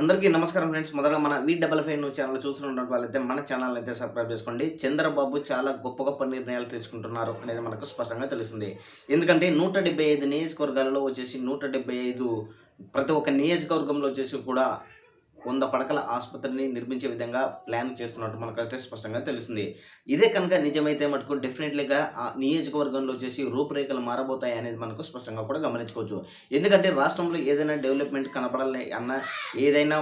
అందరికీ నమస్కారం ఫ్రెండ్స్. మొదటగా మన V double five news channel చూస్తున్న వాళ్ళైతే మన ఛానల్ అయితే సబ్స్క్రైబ్ చేసుకోండి. చంద్రబాబు చాలా గొప్ప గొప్ప నిర్ణయాలు తీసుకుంటున్నారు అనేది మనకు స్పష్టంగా తెలుస్తుంది. ఎందుకంటే నూట డెబ్బై ఐదు నియోజకవర్గాలలో వచ్చేసి నూట డెబ్బై ఐదు ప్రతి ఒక్క నియోజకవర్గంలో వచ్చేసి కూడా వంద పడకల ఆసుపత్రిని నిర్మించే విధంగా ప్లాన్ చేస్తున్నట్టు మనకైతే స్పష్టంగా తెలుస్తుంది. ఇదే కనుక నిజమైతే మటుకు డెఫినెట్లీగా ఆ నియోజకవర్గంలో వచ్చేసి రూపురేఖలు మారబోతాయి అనేది మనకు స్పష్టంగా కూడా గమనించుకోవచ్చు. ఎందుకంటే రాష్ట్రంలో ఏదైనా డెవలప్మెంట్ కనపడాలి అన్న ఏదైనా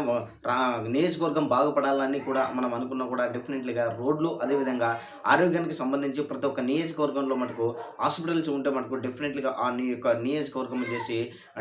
నియోజకవర్గం బాగుపడాలని కూడా మనం అనుకున్నా కూడా డెఫినెట్లీగా రోడ్లు అదేవిధంగా ఆరోగ్యానికి సంబంధించి ప్రతి ఒక్క నియోజకవర్గంలో మటుకు హాస్పిటల్స్ ఉంటే మటుకు డెఫినెట్లీగా ఆ నీ యొక్క నియోజకవర్గం వచ్చేసి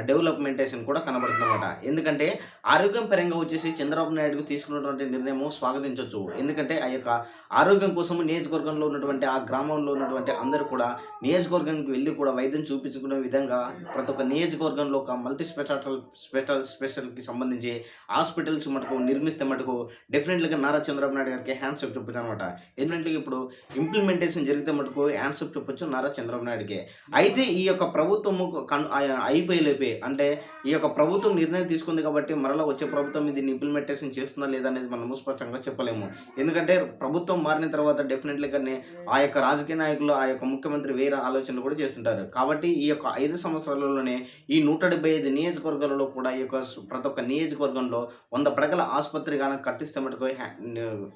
డెవలప్మెంటేషన్ కూడా కనబడుతుందన్నమాట. ఎందుకంటే ఆరోగ్యం పరంగా వచ్చేసి చంద్రబాబు నాయుడుకు తీసుకున్నటువంటి నిర్ణయం స్వాగతించవచ్చు ఎందుకంటే ఆ యొక్క ఆరోగ్యం కోసం నియోజకవర్గంలో ఉన్నటువంటి ఆ గ్రామంలో ఉన్నటువంటి అందరూ కూడా నియోజకవర్గానికి వెళ్ళి కూడా వైద్యం చూపించుకునే విధంగా ప్రతి ఒక్క నియోజకవర్గంలో ఒక మల్టీ స్పెషాలిటీ స్పెషల్ స్పెషల్కి సంబంధించి హాస్పిటల్స్ మటుకు నిర్మిస్తే మటుకు డెఫినెట్లీగా నారా చంద్రబాబు నాయుడు గారికి హ్యాండ్స్ అప్ చెప్పచ్చు అనమాట ఎందుకంటే ఇప్పుడు ఇంప్లిమెంటేషన్ జరిగితే మటుకు హ్యాండ్స్ అప్ చెప్పొచ్చు నారా చంద్రబాబు నాయుడుకి. అయితే ఈ యొక్క ప్రభుత్వము కన్ అయిపోయలేపే అంటే ఈ యొక్క ప్రభుత్వం నిర్ణయం తీసుకుంది కాబట్టి మరలా వచ్చే ప్రభుత్వం దీన్ని ఇంప్లిమెంటేషన్ చేస్తుందా లేదా అనేది మనము స్పష్టంగా చెప్పలేము. ఎందుకంటే ప్రభుత్వం మారిన తర్వాత డెఫినెట్లీగానే ఆ యొక్క రాజకీయ నాయకులు ఆ యొక్క ముఖ్యమంత్రి వేరే ఆలోచనలు కూడా చేస్తుంటారు. కాబట్టి ఈ యొక్క ఐదు సంవత్సరాలలోనే ఈ నూట డెబ్బై ఐదు నియోజకవర్గాలలో కూడా ఈ యొక్క ప్రతి ఒక్క నియోజకవర్గంలో వంద పడగల ఆసుపత్రి కానీ కట్టిస్తే మటుకు హ్యా-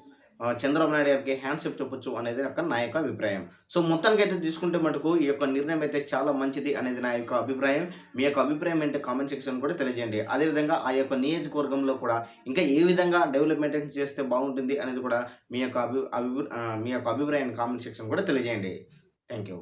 చంద్రబాబు నాయుడు గారికి హ్యాండ్షిప్ చెప్పొచ్చు అనేది ఒక నా యొక్క అభిప్రాయం. సో మొత్తానికి అయితే తీసుకుంటే మటుకు ఈ యొక్క నిర్ణయం అయితే చాలా మంచిది అనేది నా యొక్క అభిప్రాయం. మీ యొక్క అభిప్రాయం ఏంటో కామెంట్ సెక్షన్ కూడా తెలియజేయండి. అదేవిధంగా ఆ యొక్క నియోజకవర్గంలో కూడా ఇంకా ఏ విధంగా డెవలప్మెంట్ చేస్తే బాగుంటుంది అనేది కూడా మీ యొక్క అభి అభి మీ యొక్క అభిప్రాయాన్ని కామెంట్ సెక్షన్ కూడా తెలియజేయండి. Thank you